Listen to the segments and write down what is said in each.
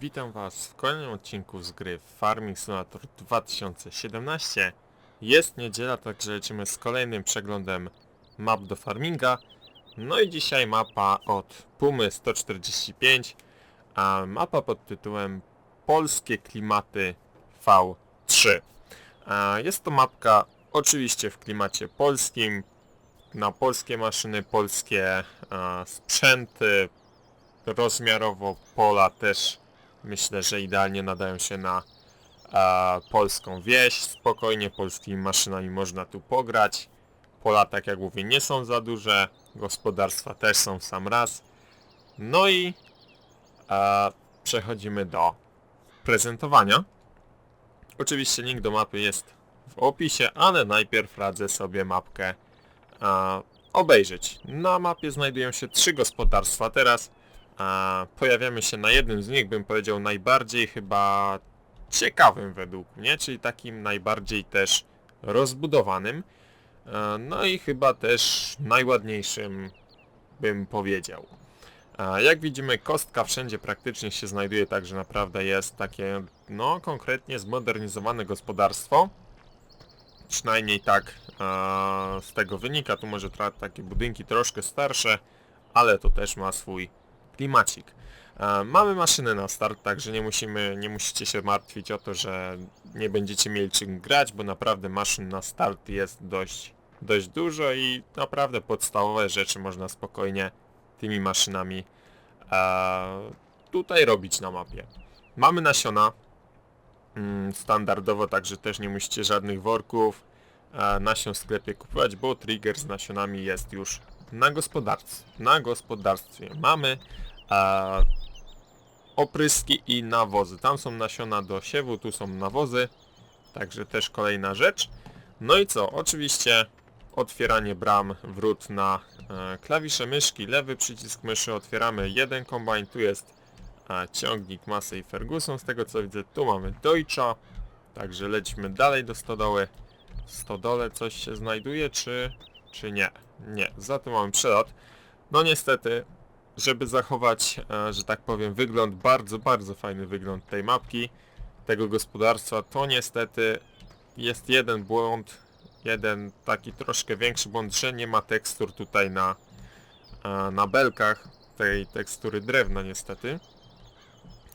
Witam Was w kolejnym odcinku z gry Farming Simulator 2017. Jest niedziela, także lecimy z kolejnym przeglądem map do farminga. No i dzisiaj mapa od Pumy 145, a mapa pod tytułem Polskie klimaty V3. A Jest to mapka oczywiście w klimacie polskim, na polskie maszyny, polskie sprzęty, rozmiarowo pola też myślę, że idealnie nadają się na e, polską wieś. Spokojnie polskimi maszynami można tu pograć. Pola, tak jak mówię, nie są za duże. Gospodarstwa też są w sam raz. No i e, przechodzimy do prezentowania. Oczywiście link do mapy jest w opisie, ale najpierw radzę sobie mapkę e, obejrzeć. Na mapie znajdują się trzy gospodarstwa teraz. A pojawiamy się na jednym z nich, bym powiedział najbardziej chyba ciekawym według mnie, czyli takim najbardziej też rozbudowanym. E, No i chyba też najładniejszym bym powiedział. A Jak widzimy kostka wszędzie praktycznie się znajduje, także naprawdę jest takie no konkretnie zmodernizowane gospodarstwo. Przynajmniej tak e, z tego wynika, tu może takie budynki troszkę starsze, ale to też ma swój klimacik. E, Mamy maszynę na start, także nie musimy, nie musicie się martwić o to, że nie będziecie mieli czym grać, bo naprawdę maszyn na start jest dość, dość dużo i naprawdę podstawowe rzeczy można spokojnie tymi maszynami e, tutaj robić na mapie. Mamy nasiona mm, standardowo, także też nie musicie żadnych worków e, nasion w sklepie kupować, bo trigger z nasionami jest już na gospodarstwie. Na gospodarstwie mamy e, opryski i nawozy. Tam są nasiona do siewu, tu są nawozy, także też kolejna rzecz. No i co? Oczywiście otwieranie bram, wrót na e, klawisze myszki, lewy przycisk myszy, otwieramy jeden kombajn, tu jest e, ciągnik Masy i Ferguson, z tego co widzę tu mamy Deutscha, także lecimy dalej do stodoły. W stodole coś się znajduje, czy, czy nie? Nie, za tym mamy przelot. No niestety, żeby zachować, e, że tak powiem, wygląd, bardzo, bardzo fajny wygląd tej mapki, tego gospodarstwa, to niestety jest jeden błąd, jeden taki troszkę większy błąd, że nie ma tekstur tutaj na, e, na belkach, tej tekstury drewna niestety.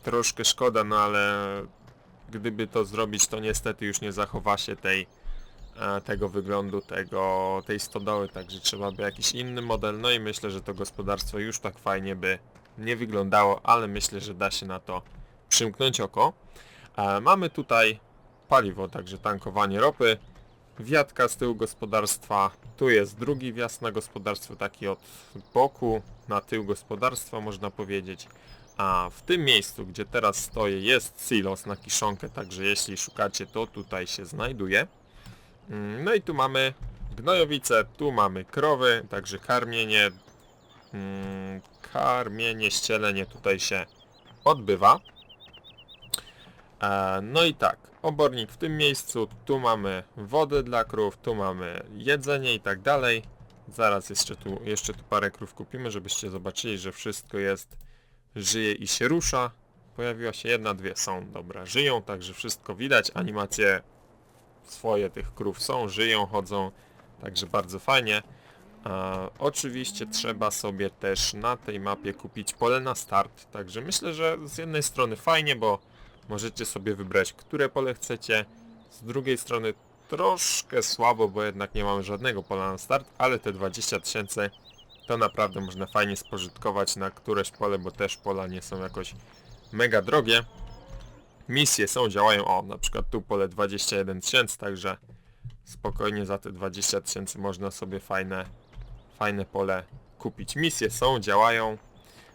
Troszkę szkoda, no ale gdyby to zrobić, to niestety już nie zachowa się tej, tego wyglądu, tego, tej stodoły, także trzeba by jakiś inny model, no i myślę, że to gospodarstwo już tak fajnie by nie wyglądało, ale myślę, że da się na to przymknąć oko. E, mamy tutaj paliwo, także tankowanie ropy, wiatka z tyłu gospodarstwa, tu jest drugi wjazd na gospodarstwo, taki od boku, na tył gospodarstwa można powiedzieć. A w tym miejscu, gdzie teraz stoję, jest silos na kiszonkę, także jeśli szukacie, to tutaj się znajduje. Mm, No i tu mamy gnojowice, tu mamy krowy, także karmienie, mm, karmienie, ścielenie tutaj się odbywa. E, No i tak, obornik w tym miejscu, tu mamy wodę dla krów, tu mamy jedzenie i tak dalej. Zaraz jeszcze tu, jeszcze tu parę krów kupimy, żebyście zobaczyli, że wszystko jest, żyje i się rusza. Pojawiła się jedna, dwie, są, dobra, żyją, także wszystko widać, animacje swoje tych krów są, żyją, chodzą, także bardzo fajnie. E, oczywiście trzeba sobie też na tej mapie kupić pole na start, także myślę, że z jednej strony fajnie, bo możecie sobie wybrać, które pole chcecie, z drugiej strony troszkę słabo, bo jednak nie mamy żadnego pola na start, ale te 20 tysięcy to naprawdę można fajnie spożytkować na któreś pole, bo też pola nie są jakoś mega drogie. Misje są, działają, o na przykład tu pole 21 tysięcy, także spokojnie za te 20 tysięcy można sobie fajne, fajne pole kupić. Misje są, działają,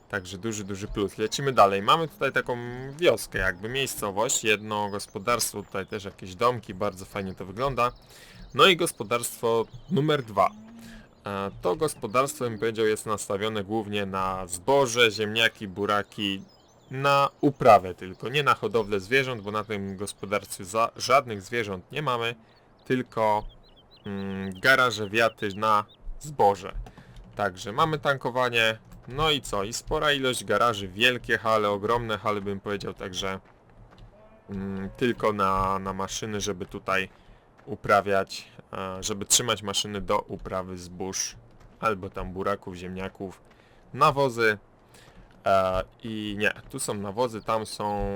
także duży, duży plus. Lecimy dalej. Mamy tutaj taką wioskę, jakby miejscowość, jedno gospodarstwo, tutaj też jakieś domki, bardzo fajnie to wygląda. No i gospodarstwo numer dwa. E, To gospodarstwo, bym powiedział, jest nastawione głównie na zboże, ziemniaki, buraki, na uprawę tylko, nie na hodowlę zwierząt, bo na tym gospodarstwie żadnych zwierząt nie mamy, tylko mm, garaże, wiaty na zboże. Także mamy tankowanie, No i co? I spora ilość garaży, wielkie hale, ogromne hale bym powiedział, także mm, tylko na, na maszyny, żeby tutaj uprawiać, e, żeby trzymać maszyny do uprawy zbóż albo tam buraków, ziemniaków, nawozy e, i nie, tu są nawozy, tam są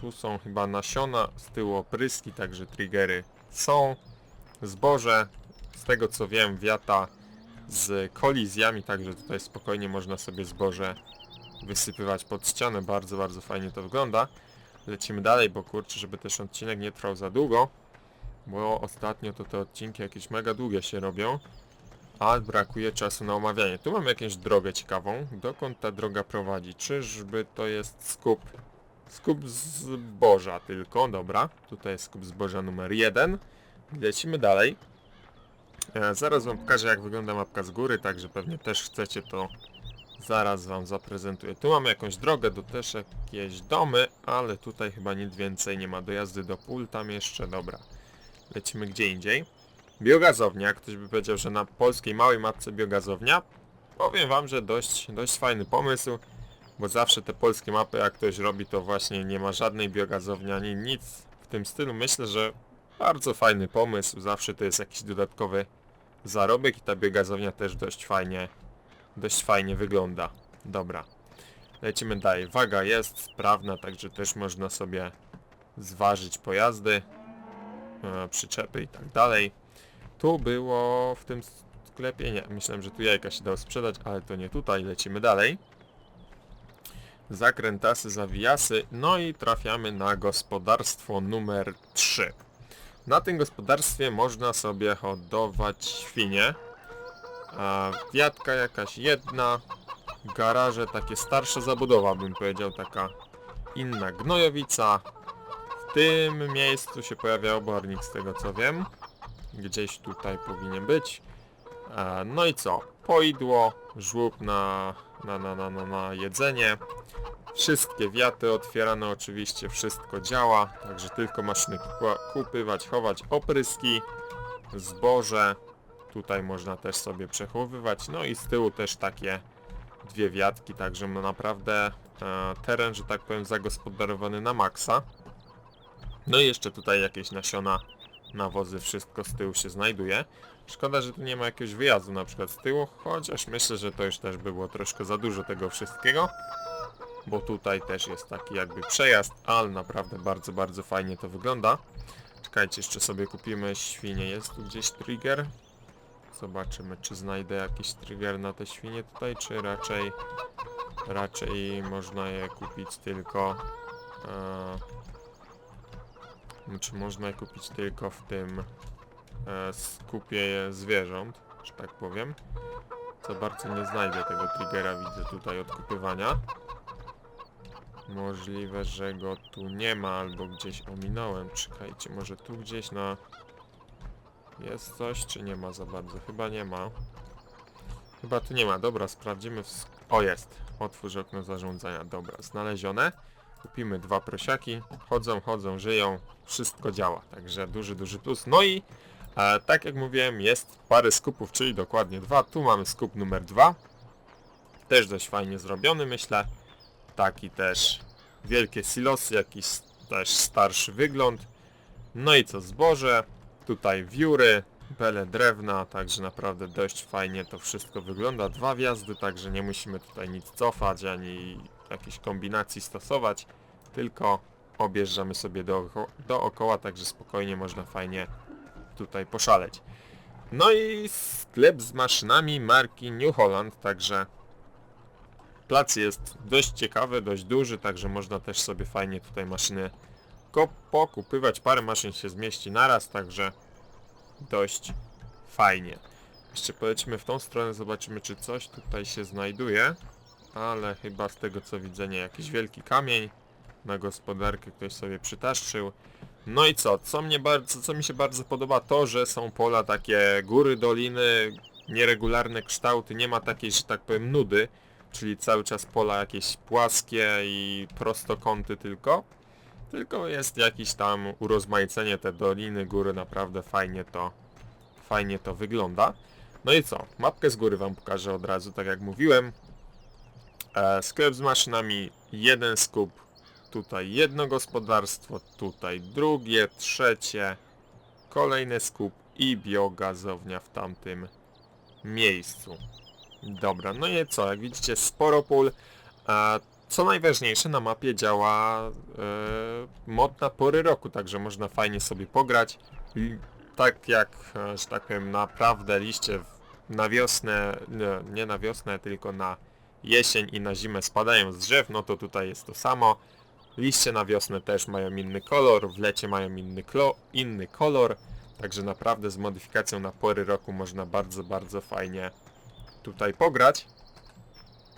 tu są chyba nasiona, z tyłu opryski, także triggery są, zboże, z tego co wiem wiata z kolizjami, także tutaj spokojnie można sobie zboże wysypywać pod ścianę, bardzo, bardzo fajnie to wygląda. Lecimy dalej, bo kurczę, żeby też odcinek nie trwał za długo, bo ostatnio to te odcinki jakieś mega długie się robią, a brakuje czasu na omawianie. Tu mamy jakąś drogę ciekawą, dokąd ta droga prowadzi, czyżby to jest skup, skup zboża tylko, dobra, tutaj jest skup zboża numer jeden, lecimy dalej. E, zaraz wam pokażę jak wygląda mapka z góry, także pewnie też chcecie to zaraz wam zaprezentuję. Tu mamy jakąś drogę, do też jakieś domy, ale tutaj chyba nic więcej nie ma. Dojazdy do pól tam jeszcze, dobra. Lecimy gdzie indziej. Biogazownia, ktoś by powiedział, że na polskiej małej mapce biogazownia. Powiem wam, że dość, dość fajny pomysł, bo zawsze te polskie mapy jak ktoś robi to właśnie nie ma żadnej biogazowni ani nic w tym stylu. Myślę, że bardzo fajny pomysł, zawsze to jest jakiś dodatkowy zarobek i ta biogazownia też dość fajnie, dość fajnie wygląda. Dobra, lecimy dalej. Waga jest sprawna, także też można sobie zważyć pojazdy, e, przyczepy i tak dalej. Tu było w tym sklepie, nie, myślałem, że tu jajka się dało sprzedać, ale to nie tutaj, lecimy dalej. Zakrętasy, zawijasy, no i trafiamy na gospodarstwo numer 3. Na tym gospodarstwie można sobie hodować świnie. A wiatka jakaś jedna. Garaże, takie starsza zabudowa bym powiedział, taka inna gnojowica. W tym miejscu się pojawia obornik z tego co wiem. Gdzieś tutaj powinien być. E, No i co? Poidło, żłób na, na, na, na, na, na jedzenie. Wszystkie wiaty otwierane oczywiście, wszystko działa, także tylko maszyny kupywać, chować opryski, zboże, tutaj można też sobie przechowywać, no i z tyłu też takie dwie wiatki, także ma naprawdę e, teren, że tak powiem, zagospodarowany na maksa. No i jeszcze tutaj jakieś nasiona, nawozy, wszystko z tyłu się znajduje. Szkoda, że tu nie ma jakiegoś wyjazdu na przykład z tyłu, chociaż myślę, że to już też by było troszkę za dużo tego wszystkiego bo tutaj też jest taki jakby przejazd, ale naprawdę bardzo, bardzo fajnie to wygląda. Czekajcie, jeszcze sobie kupimy świnie. Jest tu gdzieś trigger? Zobaczymy, czy znajdę jakiś trigger na te świnie tutaj, czy raczej raczej można je kupić tylko e, czy można je kupić tylko w tym e, skupie zwierząt, że tak powiem. Co bardzo nie znajdę tego triggera, widzę tutaj odkupywania. Możliwe, że go tu nie ma, albo gdzieś ominąłem. Czekajcie, może tu gdzieś na... Jest coś, czy nie ma za bardzo? Chyba nie ma. Chyba tu nie ma. Dobra, sprawdzimy w... O, jest. Otwórz okno zarządzania. Dobra, znalezione. Kupimy dwa prosiaki. Chodzą, chodzą, żyją. Wszystko działa. Także duży, duży plus. No i e, tak jak mówiłem, jest parę skupów, czyli dokładnie dwa. Tu mamy skup numer dwa. Też dość fajnie zrobiony, myślę taki też wielkie silosy, jakiś też starszy wygląd. No i co, zboże, tutaj wióry, bele drewna, także naprawdę dość fajnie to wszystko wygląda. Dwa wjazdy, także nie musimy tutaj nic cofać, ani jakiejś kombinacji stosować, tylko objeżdżamy sobie dooko dookoła, także spokojnie można fajnie tutaj poszaleć. No i sklep z maszynami marki New Holland, także Plac jest dość ciekawy, dość duży, także można też sobie fajnie tutaj maszyny pokupywać. Parę maszyn się zmieści naraz, także dość fajnie. Jeszcze polecimy w tą stronę, zobaczymy czy coś tutaj się znajduje. Ale chyba z tego co widzę nie, jakiś wielki kamień na gospodarkę ktoś sobie przytaszczył. No i co? Co mnie bardzo, co mi się bardzo podoba to, że są pola takie góry, doliny, nieregularne kształty, nie ma takiej, że tak powiem, nudy czyli cały czas pola jakieś płaskie i prostokąty tylko. Tylko jest jakieś tam urozmaicenie, te doliny, góry, naprawdę fajnie to, fajnie to wygląda. No i co? Mapkę z góry wam pokażę od razu, tak jak mówiłem. E, sklep z maszynami, jeden skup, tutaj jedno gospodarstwo, tutaj drugie, trzecie, kolejny skup i biogazownia w tamtym miejscu. Dobra, no i co, jak widzicie sporo pól. A co najważniejsze, na mapie działa e, mod na pory roku, także można fajnie sobie pograć. Tak jak, e, że tak powiem, naprawdę liście na wiosnę, nie, nie na wiosnę, tylko na jesień i na zimę spadają z drzew, no to tutaj jest to samo. Liście na wiosnę też mają inny kolor, w lecie mają inny, inny kolor, także naprawdę z modyfikacją na pory roku można bardzo, bardzo fajnie tutaj pograć.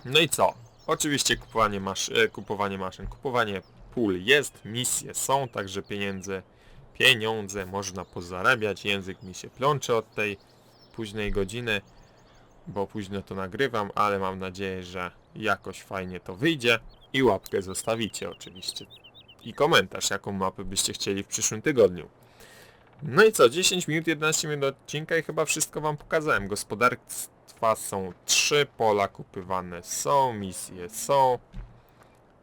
No i co? Oczywiście kupowanie, masz, e, kupowanie maszyn, kupowanie pól jest, misje są, także pieniędzy, pieniądze można pozarabiać. Język mi się plącze od tej późnej godziny, bo późno to nagrywam, ale mam nadzieję, że jakoś fajnie to wyjdzie. I łapkę zostawicie oczywiście. I komentarz, jaką mapę byście chcieli w przyszłym tygodniu. No i co, 10 minut, 11 minut odcinka i chyba wszystko wam pokazałem. Gospodarstwa są trzy, pola kupywane są, misje są.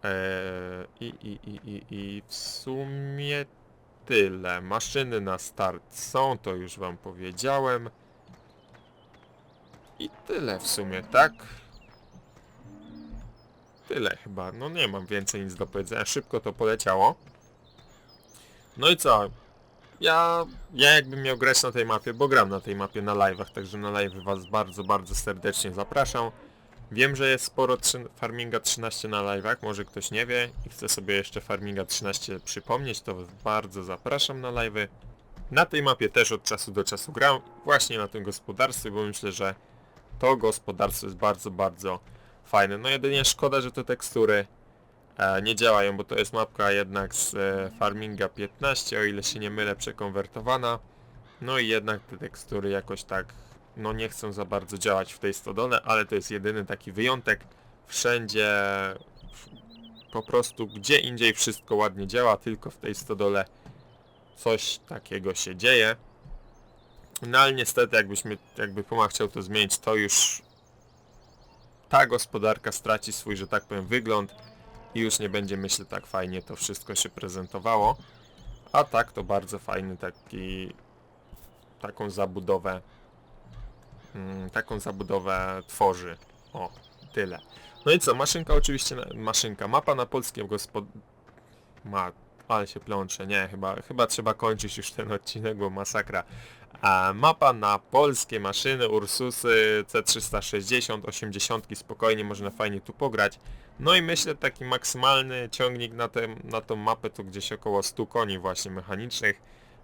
Eee, i, i, i, i, I w sumie tyle. Maszyny na start są, to już wam powiedziałem. I tyle w sumie, tak? Tyle chyba. No nie mam więcej nic do powiedzenia. Szybko to poleciało. No i co? Ja, ja jakbym miał grać na tej mapie, bo gram na tej mapie na live'ach, także na live was bardzo, bardzo serdecznie zapraszam. Wiem, że jest sporo Farminga 13 na live'ach, może ktoś nie wie i chce sobie jeszcze Farminga 13 przypomnieć, to bardzo zapraszam na live'y. Na tej mapie też od czasu do czasu gram, właśnie na tym gospodarstwie, bo myślę, że to gospodarstwo jest bardzo, bardzo fajne. No jedynie szkoda, że te tekstury e, nie działają, bo to jest mapka jednak z e, Farminga 15, o ile się nie mylę, przekonwertowana. No i jednak te tekstury jakoś tak, no nie chcą za bardzo działać w tej stodole, ale to jest jedyny taki wyjątek. Wszędzie, po prostu gdzie indziej wszystko ładnie działa, tylko w tej stodole coś takiego się dzieje. No ale niestety jakbyśmy, jakby Puma chciał to zmienić, to już ta gospodarka straci swój, że tak powiem, wygląd i już nie będzie, myślę, tak fajnie to wszystko się prezentowało. A tak to bardzo fajny taki, taką zabudowę, mm, taką zabudowę tworzy. O, tyle. No i co, maszynka oczywiście, maszynka, mapa na polskie gospod... Ma, ale się plącze, nie, chyba, chyba trzeba kończyć już ten odcinek, bo masakra. A mapa na polskie maszyny, Ursusy, C360, 80 spokojnie można fajnie tu pograć. No i myślę taki maksymalny ciągnik na, tę na tą mapę to gdzieś około 100 koni właśnie mechanicznych.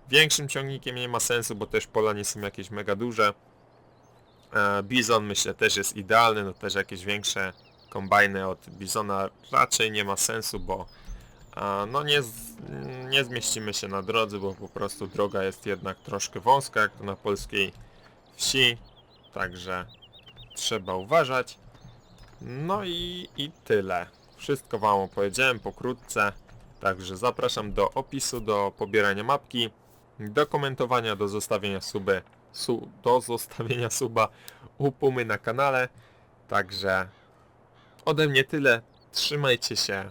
Większym ciągnikiem nie ma sensu, bo też pola nie są jakieś mega duże. E, Bizon myślę też jest idealny, no też jakieś większe kombajny od Bizona raczej nie ma sensu, bo a, no nie, z, nie zmieścimy się na drodze, bo po prostu droga jest jednak troszkę wąska, jak to na polskiej wsi, także trzeba uważać. No i, i tyle. Wszystko wam opowiedziałem pokrótce, także zapraszam do opisu, do pobierania mapki, do komentowania, do zostawienia suby, su, do zostawienia suba u Pumy na kanale, także ode mnie tyle, trzymajcie się,